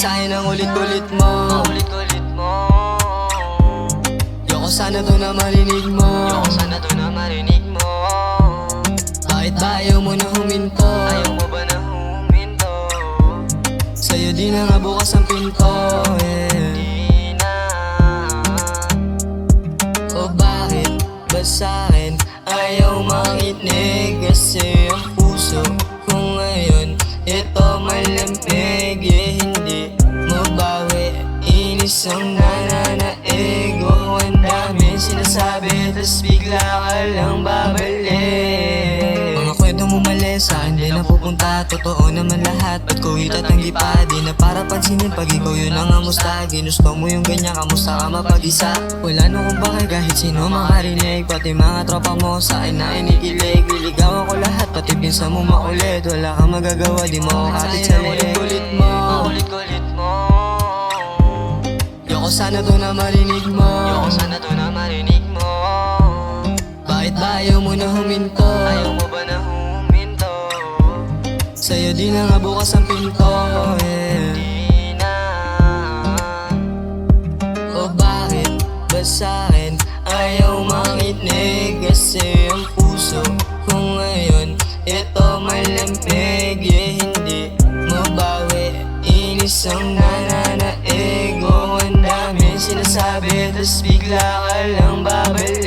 sa'kin ang ulit-ulit mo Ulit-ulit mo Yoko sana to na marinig mo Yoko sana to na marinig mo Bakit ba ayaw mo na huminto? Ayaw mo ba na huminto? Sa'yo di na nga bukas ang pinto eh. Di na O bakit ba sa'kin ayaw makinig Kasi ang puso ko ngayon ito Inis ang nananaig Oh ang dami sinasabi Tas bigla ka lang babalik. Mga kwento mo mali saan din napupunta Totoo naman lahat. Ba't ko itatanggi pa? Di na para pansinin pag ikaw yun ang amusta Ginusto mo yung ganyan kamusta ka mapag-isa? Wala na kung bakit kahit sino makarinig. Pati mga tropa mo sa akin na inikilig. Liligawan ko lahat pati pinsan mo makulit Wala kang magagawa di mo ako kapit sa ulit-ulit mo Ulit-ulit mo. Yoko sana to na marinig mo. Yoko sana to na marinig mo. Bakit ba ayaw mo na huminto? Ayaw mo ba na huminto? Sa'yo di na nga bukas ang pinto eh. Di na. O bakit ba sa'kin ayaw makinig? Kasi ang puso ko ngayon ito malamig Eh hindi mabawi Inis ang ang sinasabi Tas bigla ka lang babalik.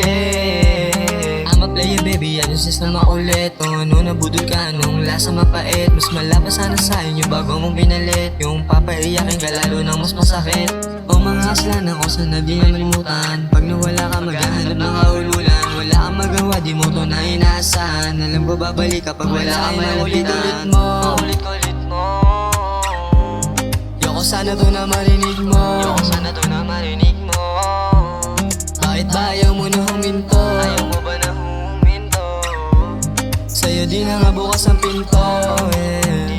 I'm a player baby, ano sis na makulit. Kung ano nabudol ka, anong lasa mapait. Mas malaba sana sa'yo yung bago mong pinalit. Yung papaiyakin ka lalo nang mas masakit. O mga kasalanan ko sana di nalimutan Pag nawala ka maghahanap ng kaululan Wala kang magawa, di mo to na inaasahan. Alam ko babalik kapag wala kang malapitan. mo. Ulit-ulit mo. Yoko sana to na marinig mo. Yoko sana to na marinig mo Di na nga bukas ang pinto, yeah